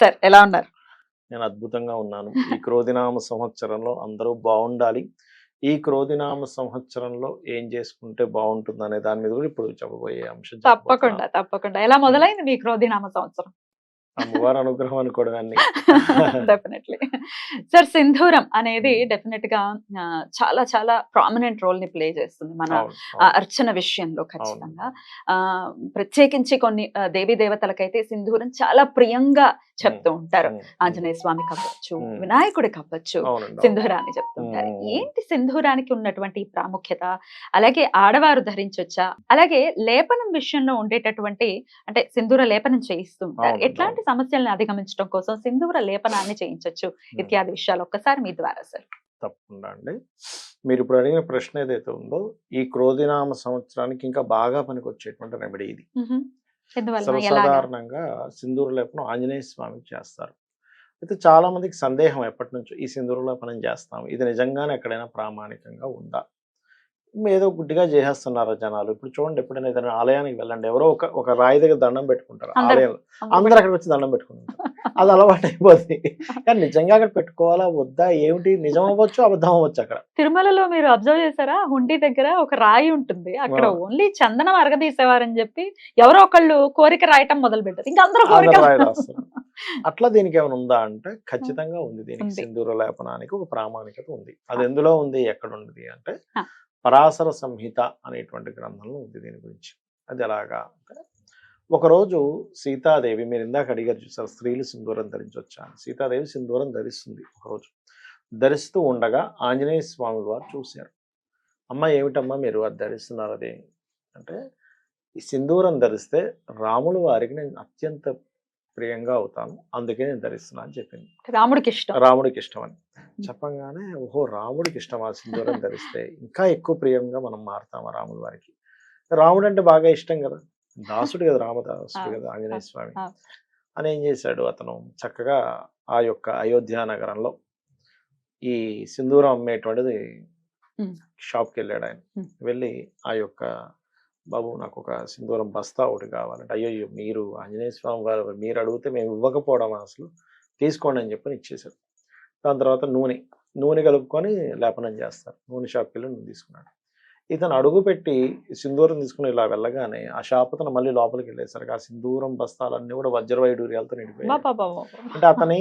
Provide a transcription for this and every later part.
Sir ఎలా ఉన్నారు? నేను అద్భుతంగా ఉన్నాను. ఈ క్రోధినామ సంవత్సరంలో అందరూ బాగుండాలి. ఈ క్రోధినామ సంవత్సరంలో ఏం చేసుకుంటే బాగుంటుంది అనే దాని మీద కూడా ఇప్పుడు చెప్పబోయే అంశం తప్పకుండా తప్పకుండా. ఎలా మొదలైంది మీ క్రోధినామ సంవత్సరం? అమ్మవారి అనుగ్రహం అనుకోవడాన్ని డెఫినెట్లీ సార్ సింధూరం అనేది డెఫినెట్గా ఆ, చాలా చాలా ప్రామినెంట్ రోల్ని ప్లే చేస్తుంది మన. అర్చన విషయంలో ఖచ్చితంగా. ఆ ప్రత్యేకించి కొన్ని దేవీ దేవతలకైతే సింధూరం చాలా ప్రియంగా చెప్తూ ఉంటారు. ఉమ్, ఆంజనేయ స్వామి కావచ్చు అవునండి, అవును. సింధూరాన్ని చెప్తుంటారు. ఏంటి సింధూరానికి ఉన్నటువంటి ప్రాముఖ్యత? అలాగే ఆడవారు ధరించొచ్చా? అలాగే లేపనం విషయంలో ఉండేటటువంటి అంటే సింధూర లేపనం చేయిస్తూ ఉంటారు. అవును, ఎట్లాంటి సమస్యల్ని అధిగమించడం కోసం సింధూర లేపనాన్ని చేయించవచ్చు. ఇత్యాది విషయాలు ఒక్కసారి మీ ద్వారా సార్. తప్పకుండా అండి. మీరు ఇప్పుడు అడిగిన ప్రశ్న ఏదైతే ఉందో ఈ క్రోధినామ సంవత్సరానికి ఇంకా బాగా పనికి వచ్చేటువంటి రెమెడీ ఇది సర్వసాధారణంగా సింధూర లేపనం ఆంజనేయ స్వామికి చేస్తారు. అయితే చాలా మందికి సందేహం ఎప్పటి నుంచో ఈ సింధూర లేపనం చేస్తాం ఇది నిజంగానే ఎక్కడైనా ప్రామాణికంగా ఉందా? ఏదో గుడ్డిగా చేసేస్తున్నారు జనాలు. ఇప్పుడు చూడండి ఎప్పుడైనా ఏదైనా ఆలయానికి వెళ్ళండి ఎవరో ఒక ఒక రాయి దగ్గర దండం పెట్టుకుంటారు. ఆలయంలో అందరూ. అక్కడ వచ్చి దండం పెట్టుకుంటారు. అది అలవాటు అయిపోతుంది కానీ నిజంగా అక్కడ పెట్టుకోవాలా వద్దా ఏమిటి నిజం అవ్వచ్చు అబద్ధం అవ్వచ్చు అక్కడ. తిరుమలలో మీరు అబ్జర్వ్ చేశారా? హుండీ దగ్గర ఒక రాయి ఉంటుంది. అక్కడ. ఓన్లీ చందనం అరగదీసేవారని చెప్పి ఎవరో ఒకళ్ళు కోరిక రాయటం మొదలు పెట్టారు ఇంకా అందరూ కోరిక. అట్లా దీనికి ఏమైనా ఉందా అంటే ఖచ్చితంగా ఉంది దీనికి. సింధూర లేపనానికి ఒక ప్రామాణికత ఉంది. అది ఎందులో ఉంది ఎక్కడ ఉంది అంటే. పరాశర సంహిత అనేటువంటి గ్రంథంలో ఉంది దీని గురించి. అది ఎలాగా అంటే ఒకరోజు సీతాదేవి మీరు ఇందాక అడిగారు చూసారు స్త్రీలు సింధూరం ధరించవచ్చా సీతాదేవి సింధూరం ధరిస్తుంది ఒకరోజు. ధరిస్తూ ఉండగా ఆంజనేయ స్వామి వారు చూశారు. అమ్మ ఏమిటమ్మా మీరు అది ధరిస్తున్నారు అది? అంటే ఈ సింధూరం ధరిస్తే రాముల వారికి నేను అత్యంత ప్రియంగా అవుతాను. అందుకే నేను ధరిస్తున్నా అని చెప్పింది. రాముడికి ఇష్టం రాముడికి ఇష్టం అని చెప్పంగానే ఓహో రాముడికి ఇష్టం ఆ సింధూరం ధరిస్తే ఇంకా ఎక్కువ ప్రియంగా మనం మారుతాం ఆ రాముల వారికి? రాముడు అంటే బాగా ఇష్టం కదా. దాసుడు కదా రామదాసుడు కదా ఆంజనేయ స్వామి. అని ఏం చేశాడు అతను? చక్కగా ఆ యొక్క అయోధ్య నగరంలో ఈ సింధూరం అమ్మేటువంటిది. షాప్కి వెళ్ళాడు ఆయన. వెళ్ళి ఆ యొక్క బాబు నాకు ఒక సింధూరం బస్తా ఒకటి కావాలంటే. అయ్యో అయ్యో మీరు ఆంజనేయ స్వామి వారు మీరు అడిగితే మేము ఇవ్వకపోవడం అసలు. తీసుకోండి అని చెప్పి ఇచ్చేశారు. దాని తర్వాత నూనె. నూనె కలుపుకొని లేపనం చేస్తారు. నూనె షాప్కి వెళ్ళి నూనె తీసుకున్నాడు. ఇతను అడుగు పెట్టి సింధూరం తీసుకుని ఇలా వెళ్ళగానే ఆ షాప్ అతను మళ్ళీ లోపలికి వెళ్ళేసరికి ఆ సింధూరం బస్తాలన్నీ కూడా వజ్ర వైడూర్యాలతో నిండిపోయాయి అంటే అతని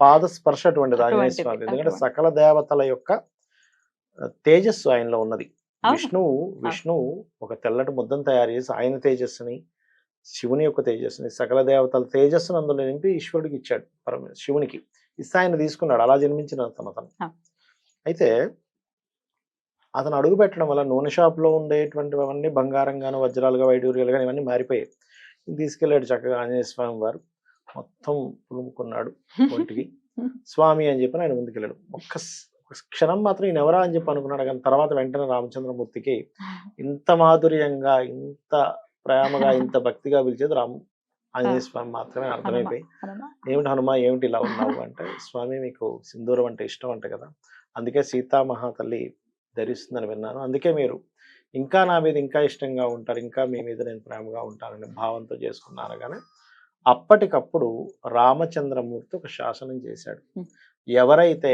పాద స్పర్శ అటువంటిది ఆంజనేయ స్వామి ఎందుకంటే. సకల దేవతల యొక్క తేజస్సు ఆయనలో ఉన్నది. అవును. విష్ణువు విష్ణువు ఒక తెల్లటి ముద్దను తయారు చేసి ఆయన తేజస్సుని శివుని యొక్క తేజస్సుని సకల దేవతల తేజస్సును అందులో నింపి ఈశ్వరుడికి ఇచ్చాడు పరమ శివునికి. ఇస్తే ఆయన తీసుకున్నాడు. అలా జన్మించిన అతను అతను ఆ. అయితే అతను అడుగు పెట్టడం వల్ల నూనె షాప్లో ఉండేటువంటివన్నీ బంగారంగాను వజ్రాలుగా వైడూర్యాలు కానీ ఇవన్నీ మారిపోయాయి. తీసుకెళ్ళాడు చక్కగా ఆంజనేయ స్వామి వారు. మొత్తం పులుముకున్నాడు ఒంటికి. స్వామి అని చెప్పి ఆయన ముందుకెళ్ళాడు. ఒక్క క్షణం మాత్రం ఈయన ఎవరా అని చెప్పి అనుకున్నాడు. కానీ తర్వాత వెంటనే రామచంద్రమూర్తికి ఇంత మాధుర్యంగా ఇంత ప్రేమగా ఇంత భక్తిగా పిలిచేది రాము ఆంజనేయ స్వామి మాత్రమే అర్థమైపోయి ఏమిటి హనుమ? ఏమిటి ఇలా ఉన్నావు? అంటే స్వామి మీకు సింధూరం అంటే ఇష్టం అంట కదా. అందుకే సీతామహా తల్లి ధరిస్తుందని విన్నాను. అందుకే మీరు ఇంకా నా మీద ఇంకా ఇష్టంగా ఉంటారు ఇంకా మీ మీద నేను ప్రేమగా ఉంటానని భావంతో చేసుకున్నాను. కానీ అప్పటికప్పుడు రామచంద్రమూర్తి ఒక శాసనం చేశాడు. ఎవరైతే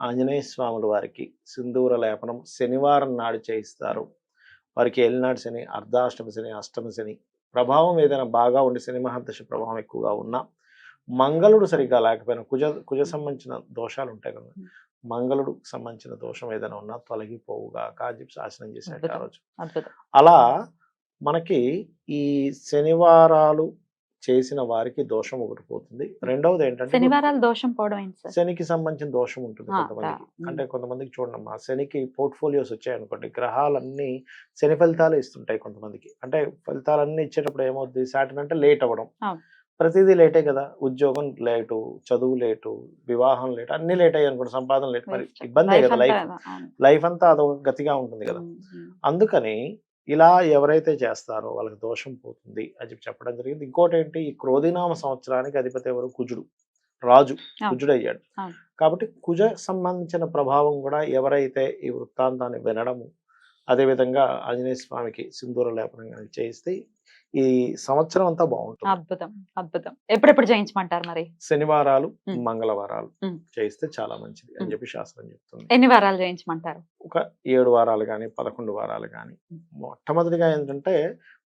ఆంజనేయ స్వాముల వారికి సింధూర లేపనం శనివారం నాడు చేయిస్తారు వారికి ఏలినాడు శని అర్ధాష్టమి శని అష్టమి శని ప్రభావం ఏదైనా బాగా ఉండి శని మహాదశ ప్రభావం ఎక్కువగా ఉన్నా మంగళుడు సరిగ్గా లేకపోయినా కుజ కుజ సంబంధించిన దోషాలు ఉంటాయి కదా. మంగళుడు సంబంధించిన దోషం ఏదైనా ఉన్నా తొలగిపోవుగా కాజి శాసనం చేశాడు ఆ. రోజు అలా మనకి ఈ శనివారాలు చేసిన వారికి దోషం ఒకటి పోతుంది. రెండవది ఏంటంటే శనివారాలు దోషం పోవడం శనికి సంబంధించిన దోషం ఉంటుంది కొంతమందికి. అంటే కొంతమందికి చూడమ్మా శనికి పోర్ట్ఫోలియోస్ వచ్చాయనుకోండి గ్రహాలన్నీ శని ఫలితాలు ఇస్తుంటాయి కొంతమందికి. అంటే ఫలితాలన్నీ ఇచ్చేటప్పుడు ఏమవుద్ది? సాటర్న్ అంటే లేట్ అవ్వడం. ప్రతిదీ లేటే కదా? ఉద్యోగం లేటు చదువు లేటు వివాహం లేటు అన్ని లేట్ అయ్యాయి అనుకోండి సంపాదన లేట్ మరి. ఇబ్బందే కదా లైఫ్. లైఫ్ అంతా అదొక గతిగా ఉంటుంది కదా. అందుకని ఇలా ఎవరైతే చేస్తారో వాళ్ళకి దోషం పోతుంది అని చెప్పి చెప్పడం జరిగింది. ఇంకోటి ఏంటి ఈ క్రోధినామ సంవత్సరానికి అధిపతి ఎవరు? కుజుడు. రాజు. కుజుడు అయ్యాడు. కాబట్టి కుజ సంబంధించిన ప్రభావం కూడా ఎవరైతే ఈ వృత్తాంతాన్ని వినడము అదేవిధంగా ఆంజనేయ స్వామికి సింధూర లేపనం చేయిస్తే ఈ సంవత్సరం అంతా బాగుంటుంది. అద్భుతం అద్భుతం. ఎప్పుడెప్పుడు చేయించమంటారు మరి? శనివారాలు. మంగళవారాలు. చేయిస్తే చాలా మంచిది అని. చెప్పి శాస్త్రం చెప్తుంది. ఎన్ని వారాలు చేయించమంటారు ఒక ఏడు వారాలు కానీ పదకొండు వారాలు కానీ మొట్టమొదటిగా ఏంటంటే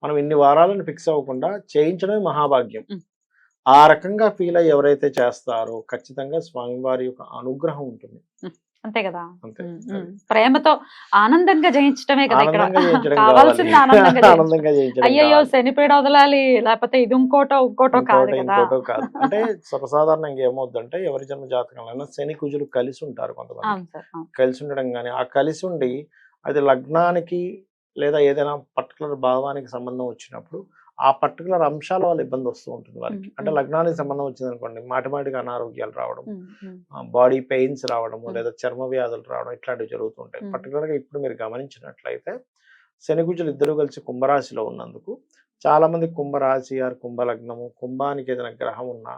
మనం ఇన్ని వారాలను ఫిక్స్ అవ్వకుండా చేయించడమే మహాభాగ్యం. ఆ రకంగా ఫీల్ అయ్యి ఎవరైతే చేస్తారో ఖచ్చితంగా స్వామివారి యొక్క అనుగ్రహం ఉంటుంది. అంతే కదా. ప్రేమతో ఆనందంగా జయించడమే కదా ఇక్కడ కావాల్సింది కావాలి. ఆనందంగా అయ్యయ్యో. శనిపేడ వదలాలి లేకపోతే ఇది ఇంకోటో ఇంకోటో కాదు కదా అంటే సర్వసాధారణంగా ఏమవుద్దంటే ఎవరి జన్మ జాతకంలో శని కుజులు కలిసి ఉంటారు కొంతమంది అవును సార్ అవును. కలిసి ఉండడం కానీ ఆ కలిసి ఉండి అది లగ్నానికి లేదా ఏదైనా పర్టికులర్ భావానికి సంబంధం వచ్చినప్పుడు ఆ పర్టికులర్ అంశాల వల్ల ఇబ్బంది వస్తూ ఉంటుంది వారికి అంటే. లగ్నానికి సంబంధం వచ్చింది అనుకోండి మాటిమాటికి అనారోగ్యాలు రావడం. బాడీ పెయిన్స్ రావడము. లేదా చర్మ వ్యాధులు రావడం ఇట్లాంటివి జరుగుతుంటాయి ఉమ్. Particular గా ఇప్పుడు మీరు గమనించినట్లయితే శని కుజులు ఇద్దరు కలిసి కుంభరాశిలో ఉన్నందుకు చాలా మంది కుంభరాశి ఆర్ కుంభలగ్నము కుంభానికి ఏదైనా గ్రహం ఉన్నా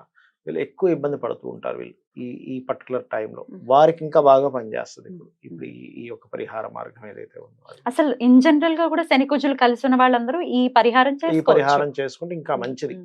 వీళ్ళు ఎక్కువ ఇబ్బంది పడుతూ ఉంటారు వీళ్ళు ఈ ఈ పర్టికులర్ టైంలో. వారికి ఇంకా బాగా పనిచేస్తుంది ఇప్పుడు. ఇప్పుడు ఈ ఈ యొక్క పరిహార మార్గం ఏదైతే ఉందో. అసలు ఇన్ జనరల్గా కూడా శని కుజులు కలిసి ఉన్న వాళ్ళందరూ ఈ పరిహారం ఈ పరిహారం చేసుకుంటే ఇంకా మంచిది.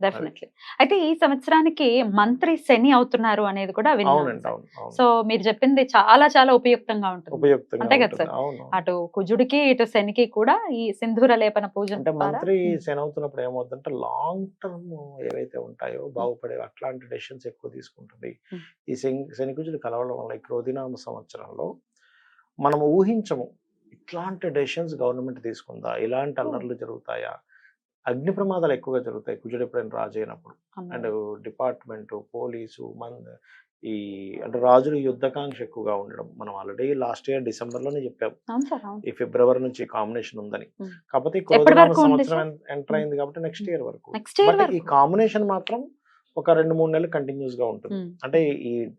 డెఫినెట్లీ. అయితే ఈ సంవత్సరానికి మంత్రి శని అవుతున్నారు అనేది కూడా విన్నాను సో మీరు చెప్పింది చాలా చాలా ఉపయుక్తంగా ఉంటుంది. అంతే కదా. సార్? అటు కుజుడికి ఇటు శనికి కూడా ఈ సింధూర లేపన పూజ మంత్రి శని అవుతున్నప్పుడు ఏమవుతుందంటే లాంగ్ టర్మ్ ఏవైతే ఉంటాయో బాగుపడే అట్లాంటి డెసిషన్స్ ఎక్కువ తీసుకుంటుంది. ఈ శని శనికుజులు కలవడం వల్ల ఈ క్రోధినామ సంవత్సరంలో మనం ఊహించము ఇట్లాంటి డెసిషన్స్ గవర్నమెంట్ తీసుకుందా? ఇలాంటి అల్లర్లు జరుగుతాయా? అగ్ని ప్రమాదాలు ఎక్కువగా జరుగుతాయి. కుజుడు ఎప్పుడైనా రాజు అయినప్పుడు. అండ్ డిపార్ట్మెంట్ పోలీసు మన ఈ అంటే రాజుల యుద్ధకాంక్ష ఎక్కువగా ఉండడం. మనం ఆల్రెడీ లాస్ట్ ఇయర్ డిసెంబర్లోనే చెప్పాం. అవును సార్ అవును. ఈ ఫిబ్రవరి నుంచి కాంబినేషన్ ఉందని. కాకపోతే సంవత్సరం ఎంటర్ అయింది కాబట్టి నెక్స్ట్ ఇయర్ వరకు. బట్ ఈ కాంబినేషన్ మాత్రం ఒక రెండు మూడు నెలలు కంటిన్యూస్గా ఉంటుంది అంటే ఈ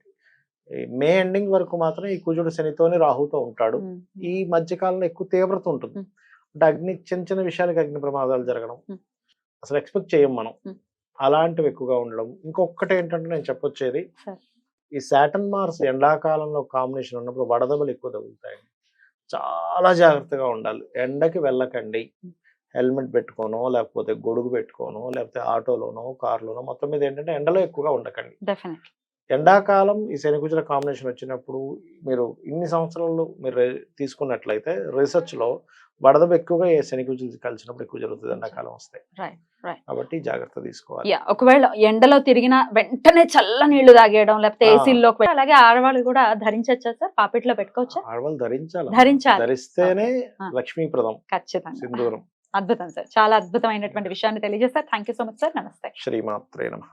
మే ఎండింగ్ వరకు మాత్రం ఈ కుజుడు శనితోని రాహుతో ఉంటాడు. ఈ మధ్య కాలంలో ఎక్కువ తీవ్రత ఉంటుంది. అంటే అగ్ని చిన్న చిన్న విషయాలకి అగ్ని ప్రమాదాలు జరగడం. అసలు ఎక్స్పెక్ట్ చేయం మనం. అలాంటివి ఎక్కువగా ఉండడం. ఇంకొకటి ఏంటంటే నేను చెప్పొచ్చేది. ఈ సాటన్ మార్స్ ఎండాకాలంలో కాంబినేషన్ ఉన్నప్పుడు వడదెబ్బలు ఎక్కువ తగులుతాయి. చాలా జాగ్రత్తగా ఉండాలి. ఎండకి వెళ్ళకండి. హెల్మెట్ పెట్టుకోనో లేకపోతే గొడుగు పెట్టుకోనో లేకపోతే ఆటోలోనో కార్లోనో మొత్తం మీద ఏంటంటే ఎండలో ఎక్కువగా ఉండకండి. ఎండాకాలం ఈ శనికుజుల కాంబినేషన్ వచ్చినప్పుడు మీరు ఇన్ని సంవత్సరాలు మీరు తీసుకున్నట్లయితే రీసెర్చ్లో వడదెబ్బ ఎక్కువగా శనికుజులు కలిసినప్పుడు ఎక్కువ జరుగుతుంది ఎండాకాలం వస్తాయి. కాబట్టి జాగ్రత్త తీసుకోవాలి. ఒకవేళ ఎండలో తిరిగిన వెంటనే చల్ల నీళ్ళు తాగేయడం లేకపోతే వెళ్ళి- అలాగే ఆడవాళ్ళు కూడా ధరించచ్చా సార్? పాపిట్లో పెట్టుకోవచ్చా? ఆడవాళ్ళు ధరించాలి. ధరించాలి. ధరిస్తేనే. లక్ష్మీప్రదం ఖచ్చితంగా. సింధూరం. అద్భుతం సార్. చాలా అద్భుతమైనటువంటి విషయాన్ని తెలియజేస్తారు thank you so much sir నమస్తే శ్రీమాత్రే నమ.